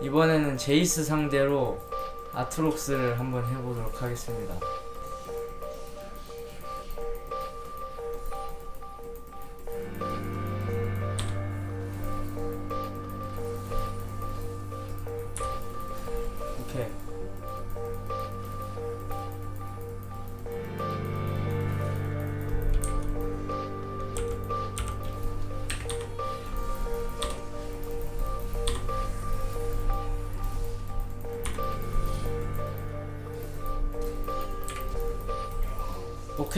이번에는 제이스 상대로 아트록스를 한번 해보도록 하겠습니다.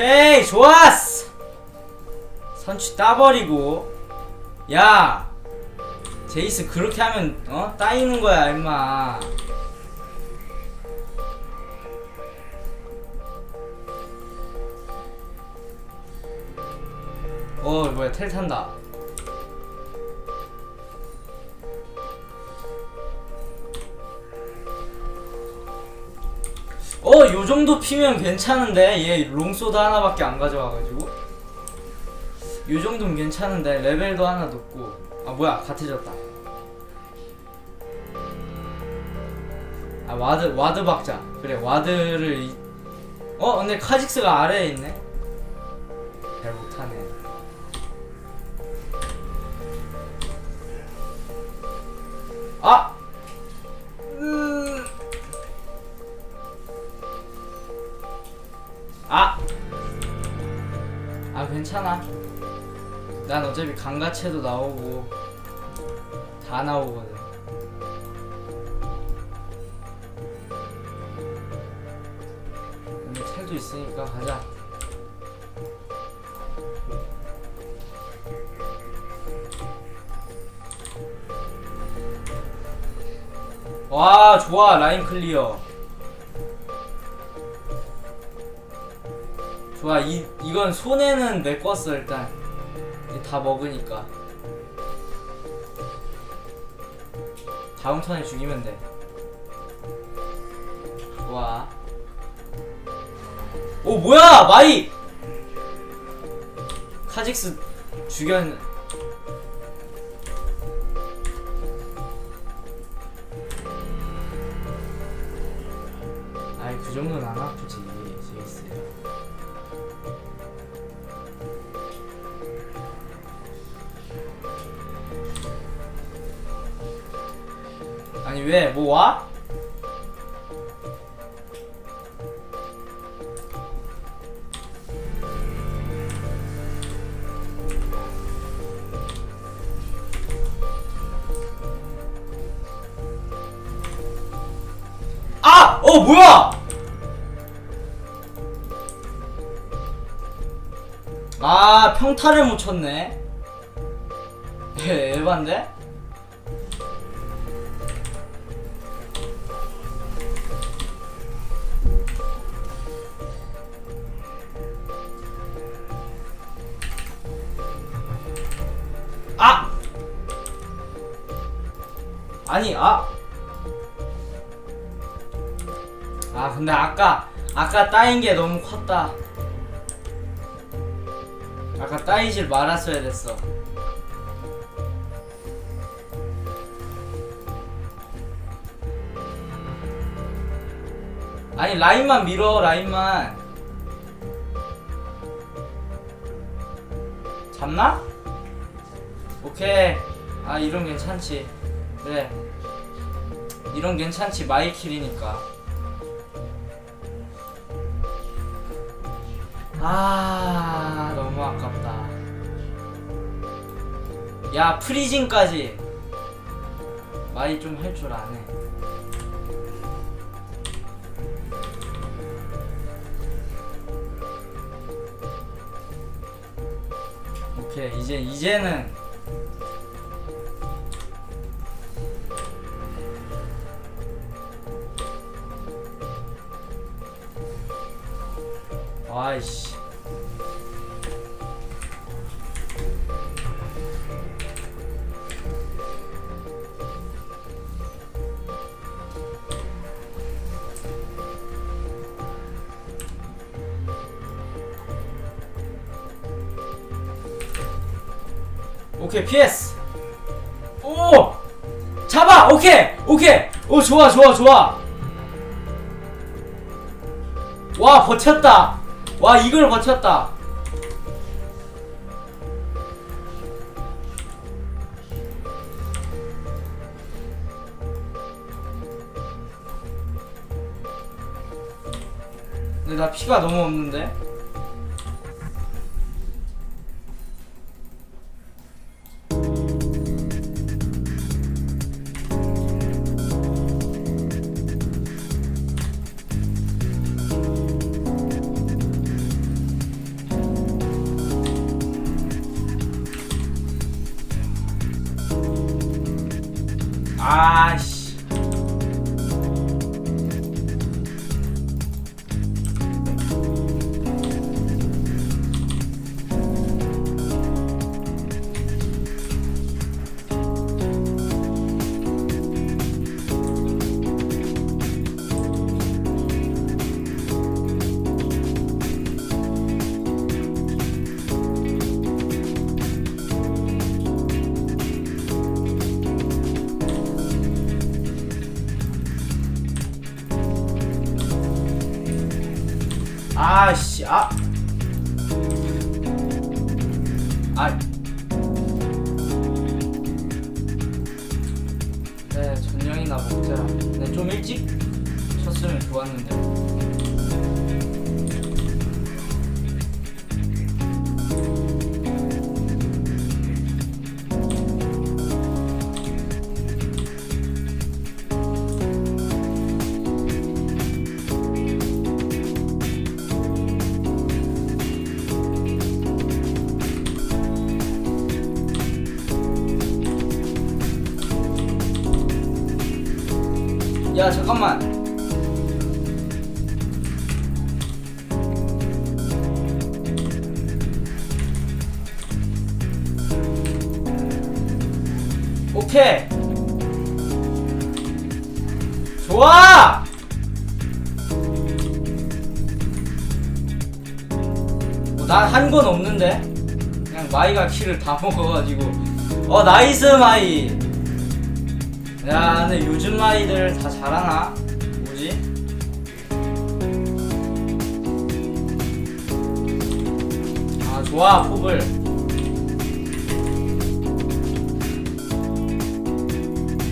오케이 좋았어. 선취 따버리고. 야 제이스 그렇게 하면 어 따이는 거야 임마. 어 뭐야 텔 탄다 어, 요 정도 피면 괜찮은데? 얘 롱소드 하나밖에 안 가져와가지고. 요 정도면 괜찮은데 레벨도 하나 높고. 아 뭐야 같아졌다. 아 와드 와드 박자. 그래 와드를 이... 어 근데 카직스가 아래에 있네 어차피 강가채도 나오고 다 나오거든. 근데 텔도 있으니까 가자. 와 좋아 라인 클리어. 좋아 이 이건 손해는 메꿨어 일단. 이 다 먹으니까. 다음 턴에 죽이면 돼. 좋아 오 뭐야! 마이! 카직스 죽였 아니 왜? 뭐 와? 아! 어 뭐야? 아 평타를 못 쳤네 에, 에반데? 아! 아니 아! 아 근데 아까 아까 따인 게 너무 컸다 아까 따이질 말았어야 됐어 아니 라인만 밀어 라인만 잡나? 오케이. 아 이런 괜찮지. 그래 이런 괜찮지. 마이킬이니까. 아 너무 아깝다. 야 프리징까지. 마이 좀 할 줄 아네. 오케이. 이제 이제는 아이씨. 오케이 PS 오! 잡아! 오케이! 오케이! 오 좋아 좋아 좋아. 와 버텼다 와 이걸 버텼다. 근데 나 피가 너무 없는데 아씨 아씨 아. 아. 네, 전령이나 먹자. 네, 좀 일찍 쳤으면 좋았는데. 야, 잠깐만. 오케이. 좋아! 뭐, 난한 건 없는데? 그냥 마이가 키를 다 먹어가지고. 어, 나이스 마이! 야, 근데 요즘 마이들 다 잘하나? 뭐지? 아, 좋아, 포블.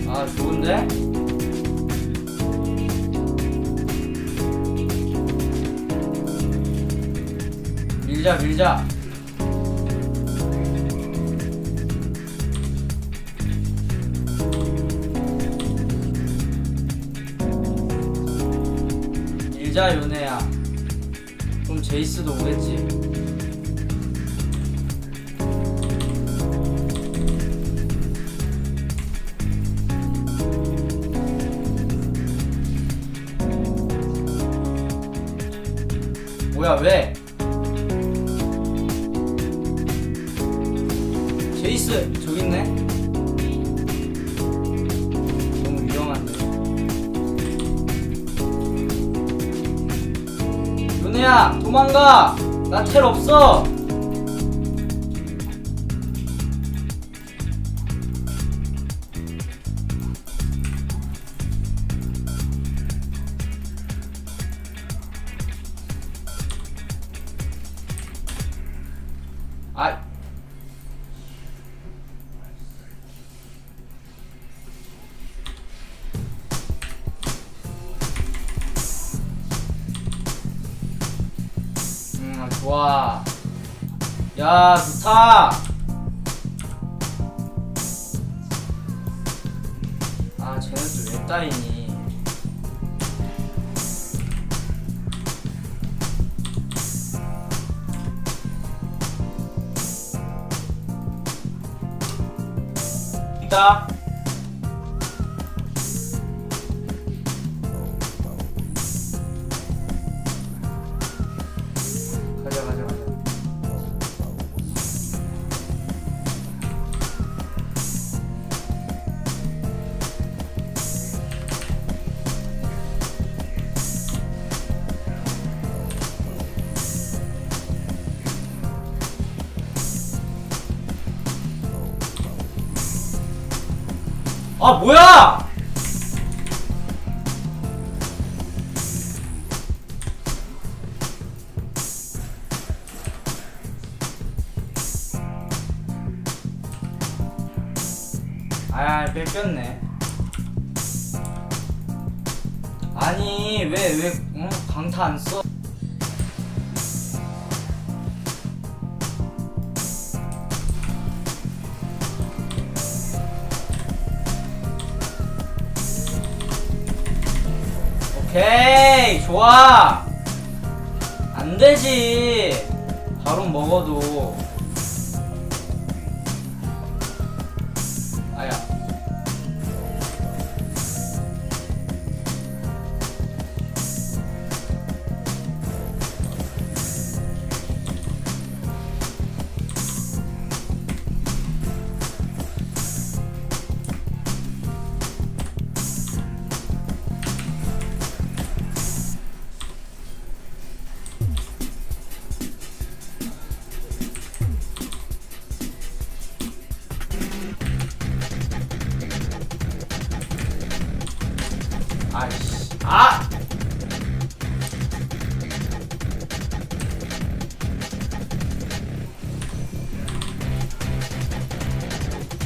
아, 좋은데? 밀자, 밀자. 밀자, 요네야. 그럼 제이스도 오겠지. 뭐야 왜? 제이스 야 도망가. 나 텔 없어. 아. 음, 좋아. 야, 좋다. 아, 또왜 따이니? 있다. 아 뭐야! 아 뺏겼네 아니 왜왜 왜, 어? 강타 안써 오케이 좋아. 안 되지. 바로 먹어도 아이씨 아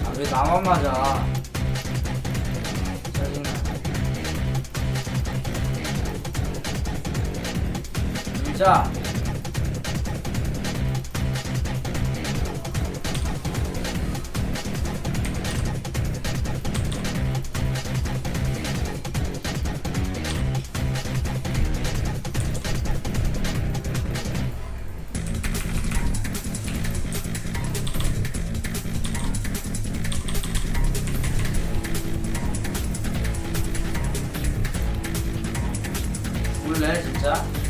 아, 왜 나만 맞아? 짜증나. 진짜. 死了